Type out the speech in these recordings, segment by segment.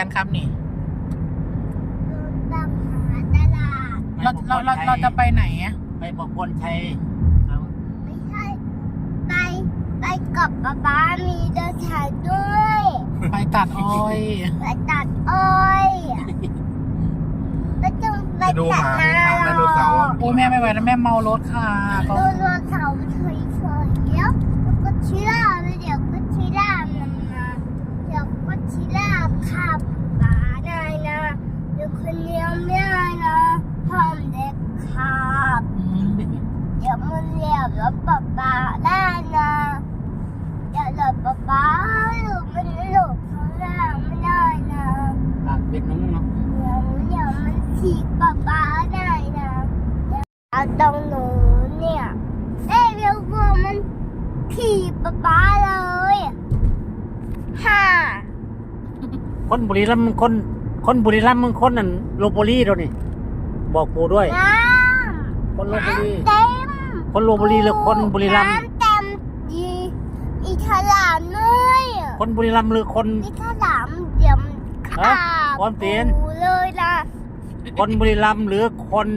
กันครับนี่ ตามหาตลาด เราเราเราเราจะไปไหนอะไปบอกคนชัยเอาไม่ใช่ ไป ไปกับป๊าป๊ามีเดินถ่ายด้วย ไปตัดอ้อย ไปตัดอ้อยไปจงไปไปดูหตัดมานาไดโนเสาร์อะโอ้แม่ไม่ไหวแล้วแม่เมารถค่ะก็ดูรถเสาเฉยๆเดี๋ยวก็ชิล่าไปเดี๋ยวก็ชิล่ามันมาเดี๋ยวก็ชิล่าขับป๋าได้นะเดี๋ยวคนเดียวไม่ได้นะห้องเด็กขับ อืม เดี๋ยวมันเรียบรถป๊าป๊าได้นะเดี๋ยวรถป๊าป๊าหรือมันหลบข้างล่างไม่ได้นะ ตากเป็ดน้องเนาะ เดี๋ยวเดี๋ยวมันฉีกป๊าป๊าได้นะเดี๋ยวเอาตรงหนูเนี่ยเอ้ยเดี๋ยวกลัวมันขี่ป๊าป๊าเลยฮ่า คนบุรีรัมย์มึงคน คนบุรีรัมย์มึงคนนั่นโลโบลีเรานี่บอกปู่ด้วย น้คนโลำโบลีน้ำเต็มคนโลโบลีหรือคนบุรีรัมย์น้ำเต็มอีอีฉลามเลยคนบุรีรัมย์หรือคน อีฉลามเดี๋ยวมันขาฮะความเปลี่ยนปูเลยนะคนบุรีรัมย์หรือคน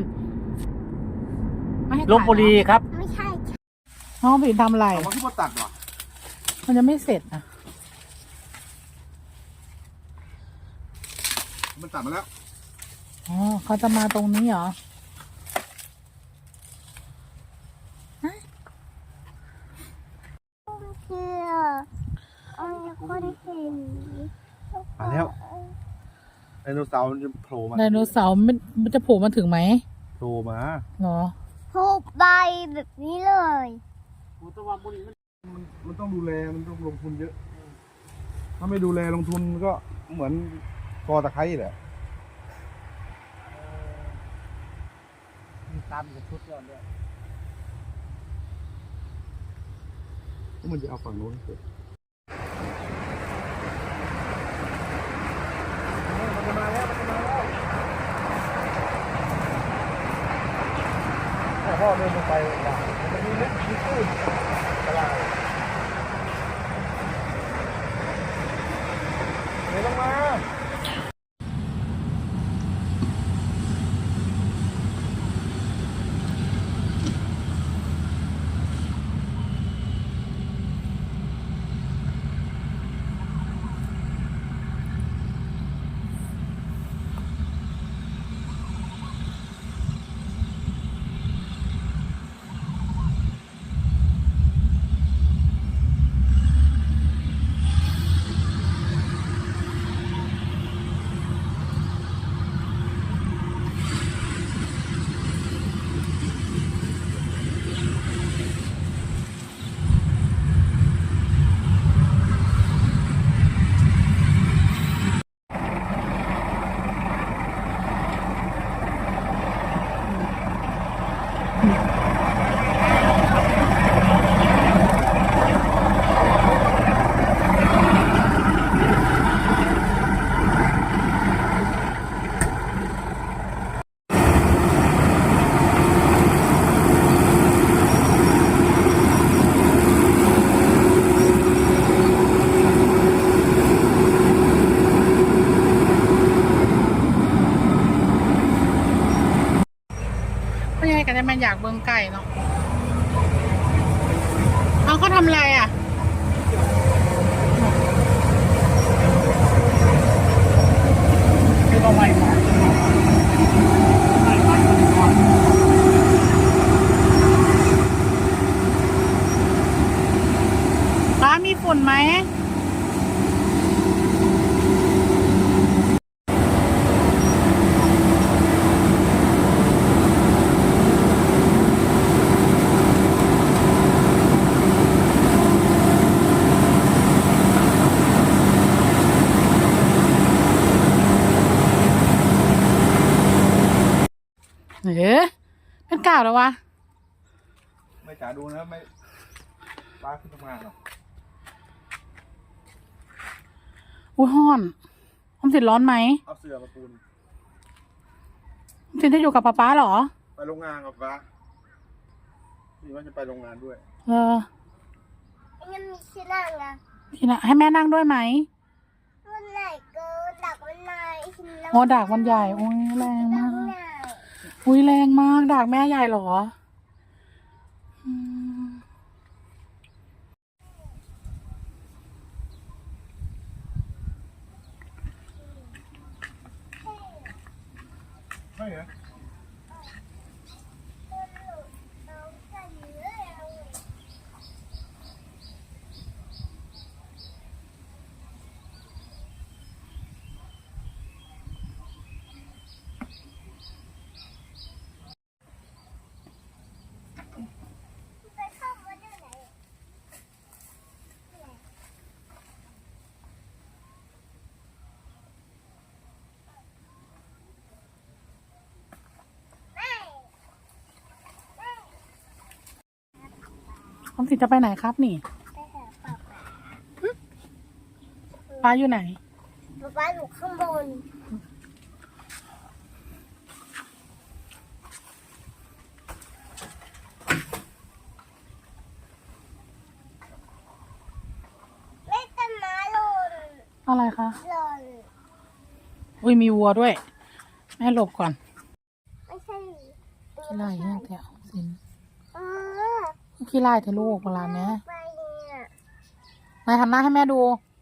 ไม่ให้ลบบุรีครับ ไม่ใช่ น้องไปทำอะไรเอามาที่มาตัดว่ะมันจะไม่เสร็จอะ มัน ตัดมาแล้วอ๋อเขาจะมาตรงนี้เหรอเชื่อเอาคนเห็นมาแล้วไดโนเสาร์มันจะโผล่มาไดโนเสาร์มันมันจะโผล่มาถึงไหมโผล่มาเหรอทุบใบแบบนี้เลยมันต้องดูแลมันต้องลงทุนเยอะ ถ้าไม่ดูแลลงทุนก็เหมือนกอตะไคร้แหละ ตามกับชุดย้อนด้วยแล้วมันจะเอาฝั่งโน้นเสร็จพ่อเดินลงไปมันมีเล็กมีตู้ตลาดเดินลงมา ไม่ยังไงกันจะมันอยากเบิ้งไก่เนาะเอาเขาทำอะไรอะ คือเอาไว้ก่อน ป้ามีฝุ่นไหม เอ๊ะเป็นกาวแล้ววะไม่จ๋าดูนะไม่ป้าขึ้นทำงานหรอกอุ้ยห้อนออมสินร้อนไหมเอาเสือมาปูนออมสินจะอยู่กับป๊าป๊าเหรอ ไปโรงงานกับป้านี่ว่าจะไปโรงงานด้วย เออยังมีชื่อนั่งนะพี่นะให้แม่นั่งด้วยไหมมันไหนเกินหลักมันอ๋อดากมันใหญ่โอ้ยแรงดัมางกหน้า อุ้ยแรงมากดากแม่ใหญ่หรออืมใช่เหรอ เอาใส่เนื้อเอา ไปเข้ามาได้ไหนแม่ ออมสินจะไปไหนครับนี่ไปหาป๊าป๊าป้าอยู่ไหนป๊าป๊าอยู่ข้างบนไม่ต้นไม้หล่นอะไรคะหล่นอุ้ยมีวัวด้วย แม่หลบก่อน ไม่ใช่ขี้ไล่แห้งแต่ออมสินเออ ขี้ไล่เธอะลูกเวลาเนี้ยไปเนี่ยนายทำหน้าให้แม่ดูไ